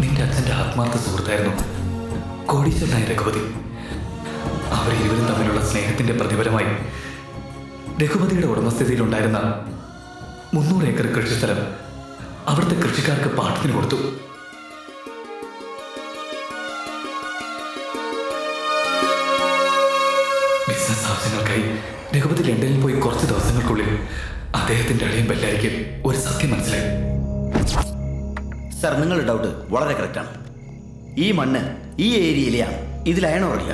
നിന്റെ അച്ഛന്റെ ആത്മാർത്ഥ സുഹൃത്തായിരുന്നു. കോടീശ്വരനായ രഘുപതി. അവർ ഇരുവരും തമ്മിലുള്ള സ്നേഹത്തിന്റെ പ്രതിഫലമായി രഘുപതിയുടെ ഉടമസ്ഥതയിലുണ്ടായിരുന്ന മുന്നൂറ് ഏക്കർ കൃഷിസ്ഥലം അവിടുത്തെ കൃഷിക്കാർക്ക് പാട്ടത്തിന് കൊടുത്തു. ബിസിനസ് ആവശ്യങ്ങൾക്കായി രഘുപതി ലണ്ടനിൽ പോയി കുറച്ച് ദിവസങ്ങൾക്കുള്ളിൽ അദ്ദേഹത്തിന്റെ അളിയൻ ബെല്ലാരിക്ക് ഒരു സത്യം മനസ്സിലായി. സർ നിങ്ങളുടെ ഡൗട്ട് വളരെ കറക്റ്റാണ് ഈ മണ്ണ് ഈ ഏരിയയിലെയാണ്. ഇതിൽ അയണോറില്ല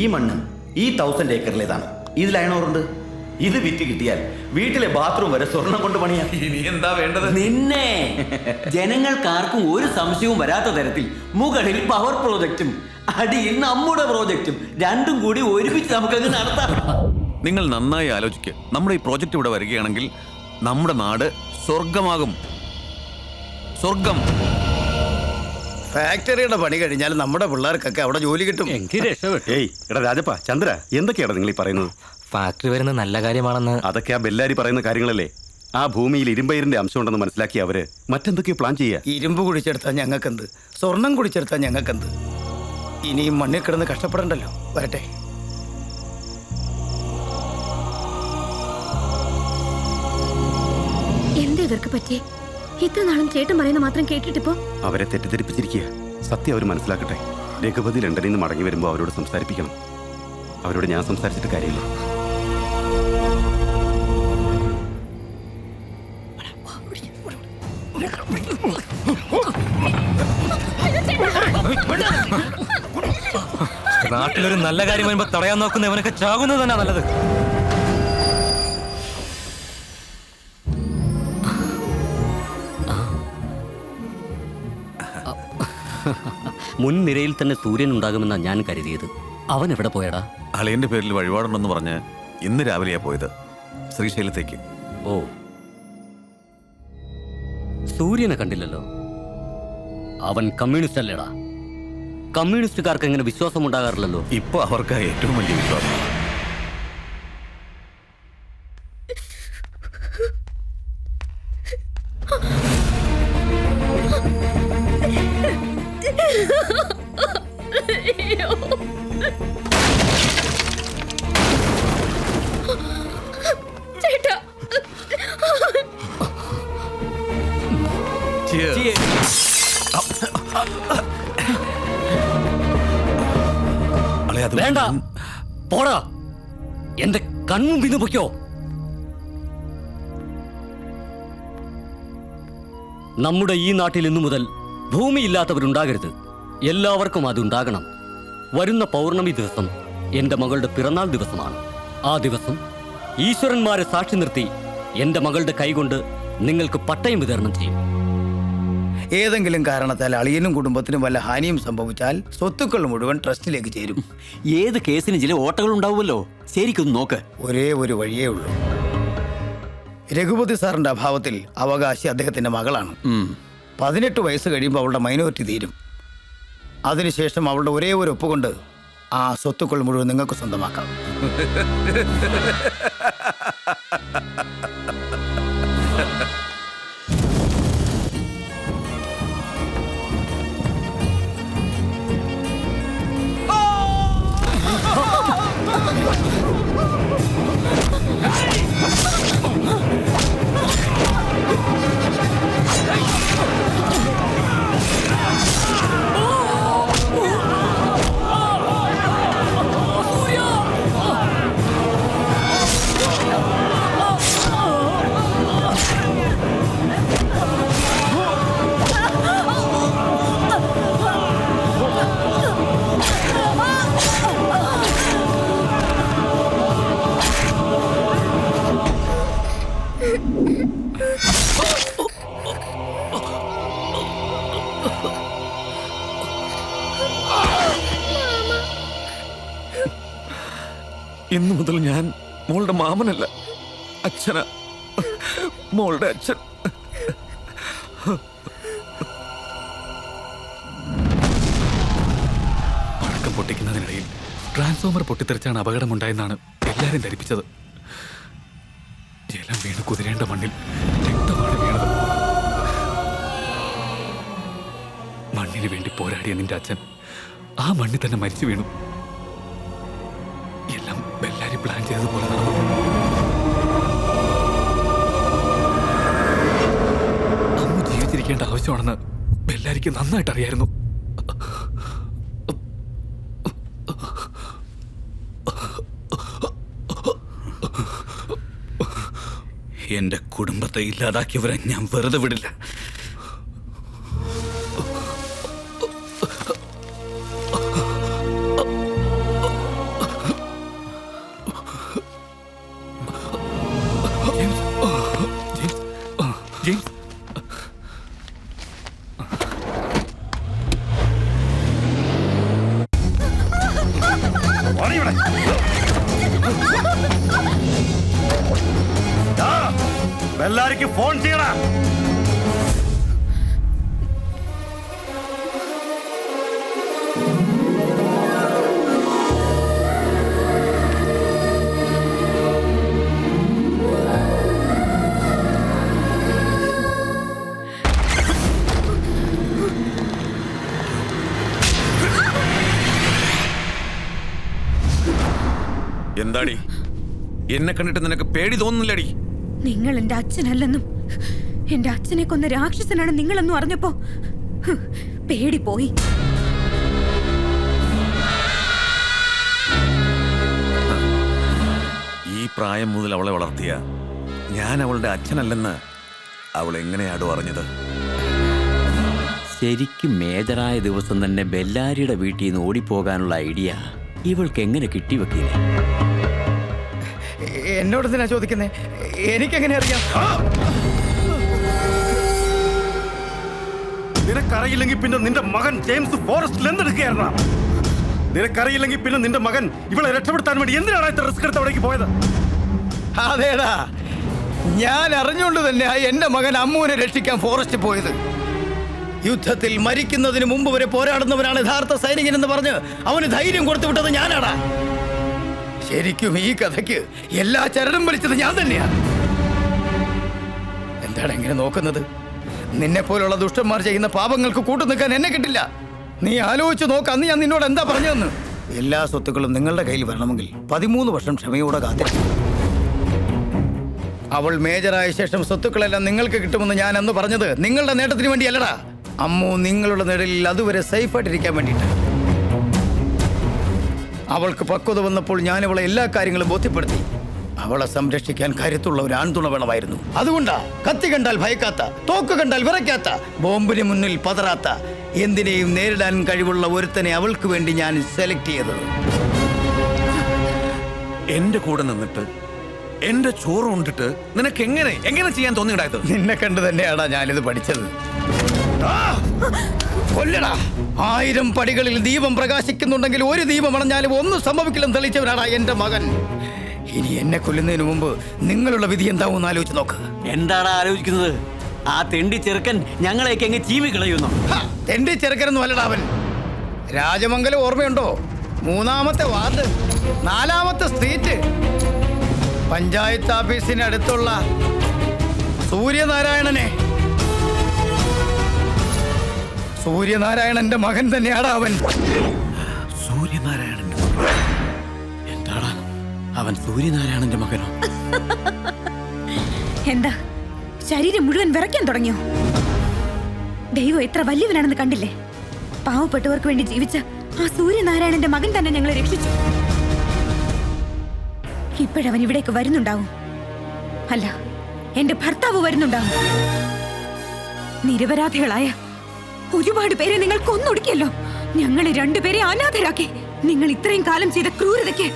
ഈ മണ്ണ് ഈ തൗസൻഡ് ഏക്കറിലേതാണ് ഇതിൽ അയണോറുണ്ട് ഇത് വിറ്റ് കിട്ടിയാൽ വീട്ടിലെ ബാത്റൂം വരെ സ്വർണം കൊണ്ട് പണിയാ. ഇനി എന്താ വേണ്ടത്? നിന്നെ ജനങ്ങൾക്കാർക്കും ഒരു സംശയവും വരാത്ത തരത്തിൽ മുകളിൽ പവർ പ്രോജക്റ്റും അടിയിൽ നമ്മുടെ പ്രോജക്റ്റും രണ്ടും കൂടി ഒരുമിച്ച് നമുക്കങ്ങ് നടത്താം. നിങ്ങൾ നന്നായി ആലോചിക്കുക നമ്മുടെ ഈ പ്രോജക്റ്റ് ഇവിടെ വരികയാണെങ്കിൽ നമ്മുടെ നാട് സ്വർഗമാകും സ്വർഗം. ഫാക്ടറിയുടെ പണി കഴിഞ്ഞാൽ നമ്മുടെ പിള്ളേർക്കൊക്കെ അവിടെ ജോലി കിട്ടും. എനിക്ക് രക്ഷപ്പെട്ടു. ഏയ് എടാ രാജപ്പ ചന്ദ്ര എന്തൊക്കെയാണ് നിങ്ങൾ ഈ പറയുന്നത്? ഫാക്ടറി വരുന്നത് നല്ല കാര്യമാണെന്ന്. അതൊക്കെ ആ ബെല്ലാരി പറയുന്ന കാര്യങ്ങളല്ലേ? ആ ഭൂമിയിൽ ഇരുമ്പയിരിന്റെ അംശം ഉണ്ടെന്ന് മനസ്സിലാക്കി അവർ മറ്റെന്തൊക്കെയോ പ്ലാൻ ചെയ്യുക ഇരുമ്പ് കുടിച്ചെടുത്താൽ ഞങ്ങൾക്കെന്ത്? സ്വർണം കുടിച്ചെടുത്താൽ ഞങ്ങൾക്കെന്ത്? ഇനിയും മണ്ണിൽ കിടന്ന് കഷ്ടപ്പെടണ്ടല്ലോ. വരട്ടെ. എന്ത് ഇവർക്ക് പറ്റിയേ? ഇത്ര നാളും ചേട്ടൻ പറയുന്ന മാത്രം കേട്ടിട്ടിപ്പോ? അവരെ തെറ്റിദ്ധരിപ്പിച്ചിരിക്കുക സത്യം അവർ മനസ്സിലാക്കട്ടെ. രഘുപതി ലണ്ടനിൽ നിന്ന് മടങ്ങി വരുമ്പോൾ അവരോട് സംസാരിപ്പിക്കണം. അവരോട് ഞാൻ സംസാരിച്ചിട്ട് കാര്യമില്ല. നാട്ടിലൊരു നല്ല കാര്യം വരുമ്പോ തടയാൻ നോക്കുന്ന ഇവനൊക്കെ ചാകുന്നത് തന്നെ നല്ലത്. മുൻനിരയിൽ തന്നെ സൂര്യൻ ഉണ്ടാകുമെന്നാ ഞാൻ കരുതിയത്. അവൻ എവിടെ പോയടാ? അളിയന്റെ പേരിൽ വഴിപാടുണ്ടെന്ന് പറഞ്ഞ് ഇന്ന് രാവിലെയാ പോയത്. ശ്രീശൈലത്തേക്ക്. ഓ. സൂര്യനെ കണ്ടില്ലല്ലോ? അവൻ കമ്മ്യൂണിസ്റ്റ് അല്ലേടാ? കമ്മ്യൂണിസ്റ്റുകാർക്ക് എങ്ങനെ വിശ്വാസം ഉണ്ടാകാറില്ലല്ലോ ഇപ്പൊ അവർക്കാ ഏറ്റവും വലിയ വിശ്വാസം. വേണ്ട. പോടാ. എന്റെ കൺമുമ്പിന്ന് പൊയ്ക്കോ. നമ്മുടെ ഈ നാട്ടിൽ ഇന്നു മുതൽ ഭൂമിയില്ലാത്തവരുണ്ടാകരുത്. എല്ലാവർക്കും അതുണ്ടാകണം. വരുന്ന പൗർണമി ദിവസം എന്റെ മകളുടെ പിറന്നാൾ ദിവസമാണ്. ആ ദിവസം ഈശ്വരന്മാരെ സാക്ഷി നിർത്തി എന്റെ മകളുടെ കൈകൊണ്ട് നിങ്ങൾക്ക് പട്ടയം വിതരണം ചെയ്യും. ഏതെങ്കിലും കാരണത്താൽ അളിയനും കുടുംബത്തിനും വല്ല ഹാനിയും സംഭവിച്ചാൽ സ്വത്തുക്കൾ മുഴുവൻ ട്രസ്റ്റിലേക്ക് ചേരും. ഏത് കേസിനും ചില ഓട്ടകൾ ഉണ്ടാവുമല്ലോ? ശരിക്കൊന്ന് നോക്ക്. ഒരേ ഒരു വഴിയേ ഉള്ളൂ. രഘുപതി സാറിന്റെ അഭാവത്തിൽ അവകാശി അദ്ദേഹത്തിന്റെ മകളാണ്. പതിനെട്ട് വയസ്സ് കഴിയുമ്പോൾ അവളുടെ മൈനോറിറ്റി തീരും. അതിനുശേഷം അവളുടെ ഒരേ ഒരു ഒപ്പുകൊണ്ട് ആ സ്വത്തുക്കൾ മുഴുവൻ നിങ്ങൾക്ക് സ്വന്തമാക്കാം. ഇന്നു മുതൽ ഞാൻ മോളുടെ മാമനല്ല. അച്ഛന. മോളുടെ അച്ഛൻ. പടക്കം പൊട്ടിക്കുന്നതിനിടയിൽ ട്രാൻസ്ഫോമർ പൊട്ടിത്തെറിച്ചാണ് അപകടമുണ്ടായെന്നാണ് എല്ലാവരും ധരിപ്പിച്ചത്. ജലം വീണ് കുതിരേണ്ട മണ്ണിൽ രക്തമാണ് വീണത്. മണ്ണിന് വേണ്ടി പോരാടിയ നിന്റെ അച്ഛൻ ആ മണ്ണിൽ തന്നെ മരിച്ചു വീണു. പ്ലാൻ ചെയ്തതുപോലെ നടന്നു അമ്മ ജീവിച്ചിരിക്കേണ്ട ആവശ്യമാണെന്ന് ബെല്ലാരിക്ക് നന്നായിട്ട് അറിയായിരുന്നു. എന്റെ കുടുംബത്തെ ഇല്ലാതാക്കിയവരെ ഞാൻ വെറുതെ വിടില്ല. ബെല്ലാരിക്ക് ഫോൺ ചെയ്യടാ എന്താടി? എന്നെ കണ്ടിട്ട് നിനക്ക് പേടി തോന്നുന്നില്ലടി. നിങ്ങൾ എന്റെ അച്ഛനല്ലെന്നും എന്റെ അച്ഛനെ കൊന്ന രാക്ഷസനാണ് നിങ്ങളെന്നും അറിഞ്ഞപ്പോ പേടി പോയി. ഈ പ്രായം മുതൽ അവളെ വളർത്തിയ ഞാൻ അവളുടെ അച്ഛനല്ലെന്ന് അവൾ എങ്ങനെയാടോ അറിഞ്ഞത്? ശരിക്കും മേജറായ ദിവസം തന്നെ ബെല്ലാരിയുടെ വീട്ടിൽ നിന്ന് ഓടിപ്പോകാനുള്ള ഐഡിയ. ഇവൾക്ക് എങ്ങനെ കിട്ടി വക്കീലെ? എന്നോട് തന്നെ ചോദിക്കുന്നേ? എനിക്കെങ്ങനെ അറിയാം? നിനക്കറിയില്ലെങ്കിൽ പിന്നെ നിന്റെ മകൻ ജെയിംസ് ഫോറസ്റ്റിൽ എന്തെടുക്കുകയായിരുന്ന നിനക്കറിയില്ലെങ്കിൽ പിന്നെ നിന്റെ മകൻ ഇവളെ രക്ഷപ്പെടുത്താൻ വേണ്ടി എന്തിനാണ് ഇത്ര റിസ്ക് എടുത്ത് അവിടേക്ക് പോയത്? അതേടാ ഞാൻ അറിഞ്ഞുകൊണ്ട് തന്നെ എന്റെ മകൻ അമ്മുവിനെ രക്ഷിക്കാൻ ഫോറസ്റ്റ് പോയത്. യുദ്ധത്തിൽ മരിക്കുന്നതിന് മുമ്പ് വരെ പോരാടുന്നവനാണ് യഥാർത്ഥ സൈനികൻ എന്ന് പറഞ്ഞ് അവന് ധൈര്യം കൊടുത്തു വിട്ടത് ഞാനാടാ. ശരിക്കും ഈ കഥയ്ക്ക് എല്ലാ ചരടും വലിച്ചത് ഞാൻ തന്നെയാണ് എന്താണ് എങ്ങനെ നോക്കുന്നത്? നിന്നെ പോലുള്ള ദുഷ്ടന്മാർ ചെയ്യുന്ന പാപങ്ങൾക്ക് കൂട്ടു നിൽക്കാൻ എന്നെ കിട്ടില്ല. നീ ആലോചിച്ച് നോക്ക് അന്ന് ഞാൻ നിന്നോട് എന്താ പറഞ്ഞതെന്ന്. എല്ലാ സ്വത്തുക്കളും നിങ്ങളുടെ കയ്യിൽ വരണമെങ്കിൽ പതിമൂന്ന് വർഷം ക്ഷമയോടെ കാത്തിരിക്കും അവൾ മേജറായ ശേഷം സ്വത്തുക്കളെല്ലാം നിങ്ങൾക്ക് കിട്ടുമെന്ന് ഞാൻ അന്ന് പറഞ്ഞത് നിങ്ങളുടെ നേട്ടത്തിന് വേണ്ടിയല്ലടാ. അമ്മു നിങ്ങളുടെ നിഴലിൽ അതുവരെ സേഫായിട്ടിരിക്കാൻ വേണ്ടിയിട്ട്. അവൾക്ക് പക്വത വന്നപ്പോൾ ഞാൻ അവളെ എല്ലാ കാര്യങ്ങളും ബോധ്യപ്പെടുത്തി. അവളെ സംരക്ഷിക്കാൻ കരുത്തുള്ള ഒരു ആൺതുണ വേണമായിരുന്നു. അതുകൊണ്ടാ കത്തി കണ്ടാൽ ഭയക്കാത്ത തോക്ക് കണ്ടാൽ വിറയ്ക്കാത്ത ബോംബിന് മുന്നിൽ പതറാത്ത എന്തിനേയും നേരിടാൻ കഴിവുള്ള ഒരുത്തനെ അവൾക്ക് വേണ്ടി ഞാൻ സെലക്ട് ചെയ്തത്. എന്റെ കൂടെ നിന്നിട്ട് എന്റെ ചോറ് കൊണ്ടിട്ട് നിനക്ക് എങ്ങനെ എങ്ങനെ ചെയ്യാൻ തോന്നിയിടായത് നിന്നെ കണ്ട് തന്നെയാടാ ഞാനിത് പഠിച്ചത്! കൊല്ലടാ. ആയിരം പടികളിൽ ദീപം പ്രകാശിക്കുന്നുണ്ടെങ്കിൽ ഒരു ദീപം അണഞ്ഞാലും ഒന്നും സംഭവിക്കില്ലെന്ന് തെളിയിച്ചവനാടാ എന്റെ മകൻ. ഇനി എന്നെ കൊല്ലുന്നതിന് മുമ്പ് നിങ്ങളുള്ള വിധി എന്താവും ആലോചിച്ച് നോക്ക്. എന്താണ് ആലോചിക്കുന്നത്? ആ തെണ്ടി ചെറുക്കൻ ഞങ്ങളെയൊക്കെ അങ്ങ് ചീവി കളയുന്നു. തെണ്ടി ചെറുക്കനെന്ന് അല്ലടാ അവൻ. രാജമംഗലം ഓർമ്മയുണ്ടോ? മൂന്നാമത്തെ വാർഡ് നാലാമത്തെ സ്ട്രീറ്റ്. പഞ്ചായത്ത് ഓഫീസിന് അടുത്തുള്ള സൂര്യനാരായണനെ സൂര്യനാരായണന്റെ മകൻ തന്നെയാടാ അവൻ. സൂര്യനാരായണന്റെ മകൻ എന്താടാ? അവൻ സൂര്യനാരായണന്റെ മകനോ? എന്താ? ശരീരം മുഴുവൻ വിറയ്ക്കാൻ തുടങ്ങിയോ? ദൈവം എത്ര വലിയവനാണെന്ന് കണ്ടില്ലേ? പാവപ്പെട്ടവർക്ക് വേണ്ടി ജീവിച്ച ആ സൂര്യനാരായണന്റെ മകൻ തന്നെ ഞങ്ങളെ രക്ഷിച്ചു. ഇപ്പോഴവൻ ഇവിടേക്ക് വരുന്നുണ്ടാവും. അല്ല എന്റെ ഭർത്താവ് വരുന്നുണ്ടാവും. നിരപരാധികളായ ഒരുപാട് പേരെ നിങ്ങൾ കൊന്നൊടുക്കിയല്ലോ. ഞങ്ങളെ രണ്ടുപേരെ അനാഥരാക്കി. നിങ്ങൾ ഇത്രയും കാലം ചെയ്ത ക്രൂരതയ്ക്ക്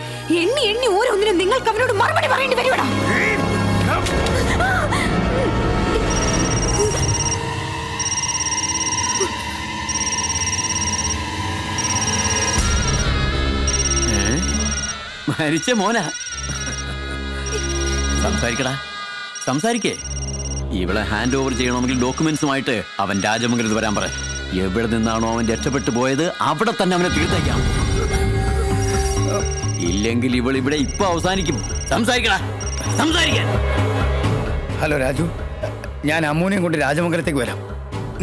എണ്ണി എണ്ണി ഓരോന്നിനും നിങ്ങൾക്ക് അവനോട് മറുപടി പറയേണ്ടി വരുവടാ. മരിച്ച മോന. സംസാരിക്കടാ. സംസാരിക്കേ. ഇവളെ ഹാൻഡ് ഓവർ ചെയ്യണമെങ്കിൽ ഡോക്യുമെന്റ്സുമായിട്ട് അവൻ രാജമംഗലത്ത് വരാൻ പറ. എവിടെ നിന്നാണോ അവൻ രക്ഷപ്പെട്ടു പോയത് അവിടെ തന്നെ അവനെ തീർത്തേക്കാം. ഇല്ലെങ്കിൽ ഇവൾ ഇവിടെ ഇപ്പൊ അവസാനിക്കും. സംസാരിക്കടാ. സംസാരിക്കാൻ ഹലോ രാജു. ഞാൻ അമ്മൂനെയും കൊണ്ട് രാജമംഗലത്തേക്ക് വരാം.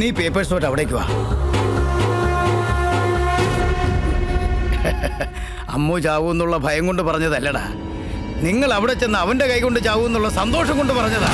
നീ പേപ്പേഴ്സ് തൊട്ട് അവിടേക്ക് വാ. അമ്മു ചാവൂ എന്നുള്ള ഭയം കൊണ്ട് പറഞ്ഞതല്ലടാ. നിങ്ങൾ അവിടെ ചെന്ന് അവന്റെ കൈ കൊണ്ട് ചാവൂ എന്നുള്ള സന്തോഷം കൊണ്ട് പറഞ്ഞതാ.